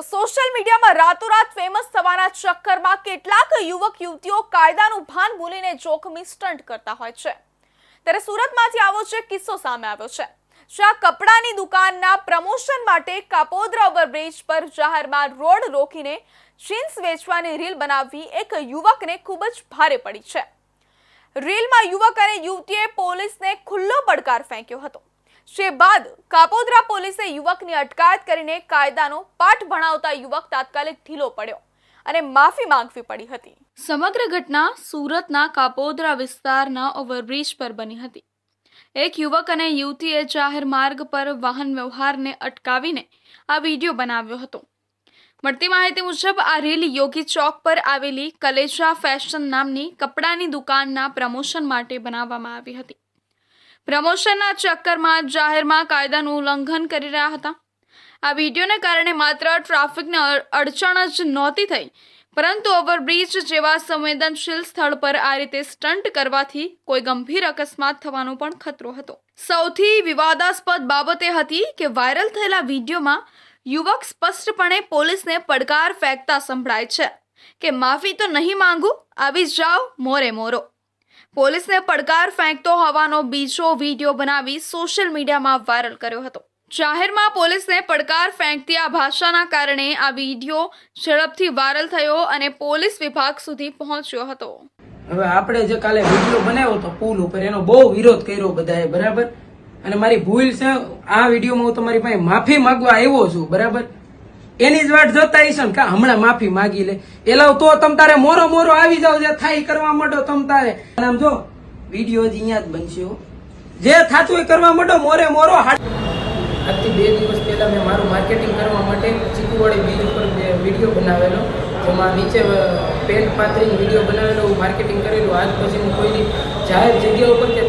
તો સોશિયલ મીડિયામાં રાતોરાત ફેમસ થવાના ચક્કરમાં કેટલાક યુવક, યુવતીઓ કાયદાનું ભાન ભૂલીને જોખમી સ્ટન્ટ કરતા હોય છે. ત્યારે સુરતમાંથી આવો છે કિસ્સો સામે આવ્યો છે. જ્યાં કપડાની દુકાનના પ્રમોશન માટે કાપોદ્રા ઓવરબ્રિજ પર જાહેરમાં રોડ રોકીને જીન્સ વેચવાની રીલ બનાવવી એક યુવકને ખૂબ જ ભારે પડી છે. રીલમાં યુવક અને યુવતીએ પોલીસને ખુલ્લો પડકાર ફેંક્યો હતો. જે બાદ કાપોદ્રા પોલીસે યુવકની અટકાયત કરીને કાયદાનો પાઠ ભણાવતા યુવક તાત્કાલિક ઢીલો પડ્યો અને માફી માંગવી પડી હતી. સમગ્ર ઘટના સુરતના કાપોદ્રા વિસ્તારના ઓવરબ્રિજ પર બની હતી. એક યુવક અને યુવતીએ જાહેર માર્ગ પર વાહન વ્યવહારને અટકાવીને આ વીડિયો બનાવ્યો હતો. મળતી માહિતી મુજબ, આ રેલી યોગી ચોક પર આવેલી કલેજા ફેશન નામની કપડાની દુકાનના પ્રમોશન માટે બનાવવામાં આવી હતી. પ્રમોશનના ચક્કરમાં જાહેરમાં કાયદાનું ઉલ્લંઘન કરી રહ્યા હતા. આ વિડીયોને કારણે માત્ર ટ્રાફિકને અડચણ જ નહોતી થઈ, પરંતુ ઓવરબ્રિજ જેવા સંવેદનશીલ સ્થળ પર આ રીતે સ્ટન્ટ કરવાથી કોઈ ગંભીર અકસ્માત થવાનો પણ ખતરો હતો. સૌથી વિવાદાસ્પદ બાબત એ હતી કે વાયરલ થયેલા વિડીયોમાં યુવક સ્પષ્ટપણે પોલીસને પડકાર ફેંકતા સંભળાય છે કે, માફી તો નહીં માંગુ, આવી જાઓ, મોરે મોરો. પોલીસને પડકાર ફેંકતો હોવાનો બીજો વીડિયો બનાવી સોશિયલ મીડિયામાં વાયરલ કર્યો હતો. જાહેરમાં પોલીસને પડકાર ફેંકતી આ ભાષાના કારણે આ વીડિયો ઝડપથી વાયરલ થયો અને પોલીસ વિભાગ સુધી પહોંચ્યો હતો. હવે આપણે જે કાલે વીડિયો બનાવ્યો હતો પુલ ઉપર, એનો બહુ વિરોધ કર્યો બધાએ, બરાબર? અને મારી ભૂલ છે, આ વિડીયોમાં હું તમારી પાસે માફી માંગવા આવ્યો છું, બરાબર? એની જ વાટ જોતા હશે ને કા હમણાં માફી માગી લે. એલા તો તમ તારે મોરો મોરો આવી જાવ જે થાય કરવા માંડો તમ તારે. આમ જો, વીડિયો જ અહીંયા જ બનશે જે થાતું એ કરવા માંડો, મોરે મોરો આજથી બે દિવસ પહેલા મેં મારું માર્કેટિંગ કરવા માટે ચીકુવાડી બીજ ઉપર વીડિયો બનાવેલો, જેમાં નીચે પેન્ટ પાથરીને વીડિયો બનાવેલો હું માર્કેટિંગ કરેલું. આજ પછી હું કોઈની જાહેર જગ્યા ઉપર કે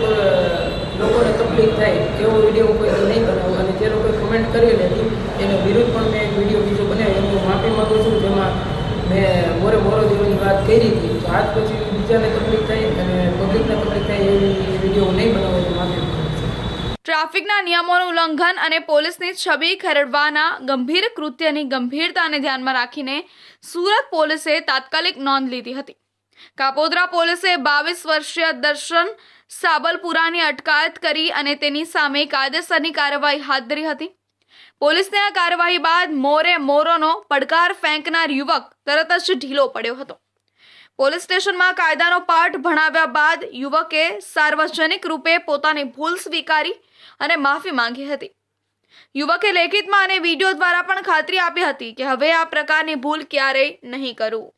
લોકોને તકલીફ થાય એવો વીડિયો હું કોઈ નહીં બનાવું. અને જે લોકોએ કમેન્ટ કરેલી હતી, એનો વિરુદ્ધ પણ મેં એક વીડિયો બીજો બનાવ્યો એની હું માફી માગું છું જેમાં મેં મોરે મોરો દેવાની વાત કરી હતી. તો આજ પછી બીજાને તકલીફ થઈ અને પબ્લિકને તકલીફ થાય એવી વીડિયો નહીં બનાવવાની માફી ટ્રાફિકના નિયમોનું ઉલ્લંઘન અને પોલીસની છબી ખરડવાના ગંભીર કૃત્યની ગંભીરતાને ધ્યાનમાં રાખીને સુરત પોલીસે તાત્કાલિક નોંધ લીધી હતી. કાપોદ્રા પોલીસે બાવીસ વર્ષીય દર્શન સાબલપુરાની અટકાયત કરી અને તેની સામે કાયદેસરની કાર્યવાહી હાથ ધરી હતી. પોલીસને આ કાર્યવાહી બાદ મોરે મોરોનો પડકાર ફેંકનાર યુવક તરત જ ઢીલો પડ્યો હતો. પોલીસ સ્ટેશનમાં કાયદાનો પાઠ ભણાવ્યા બાદ યુવકે સાર્વજનિક રૂપે પોતાની ભૂલ સ્વીકારી અને માફી માંગી હતી. યુવકે લેખિતમાં અને વીડિયો દ્વારા પણ ખાતરી આપી હતી કે હવે આ પ્રકારની ભૂલ ક્યારેય નહીં કરું.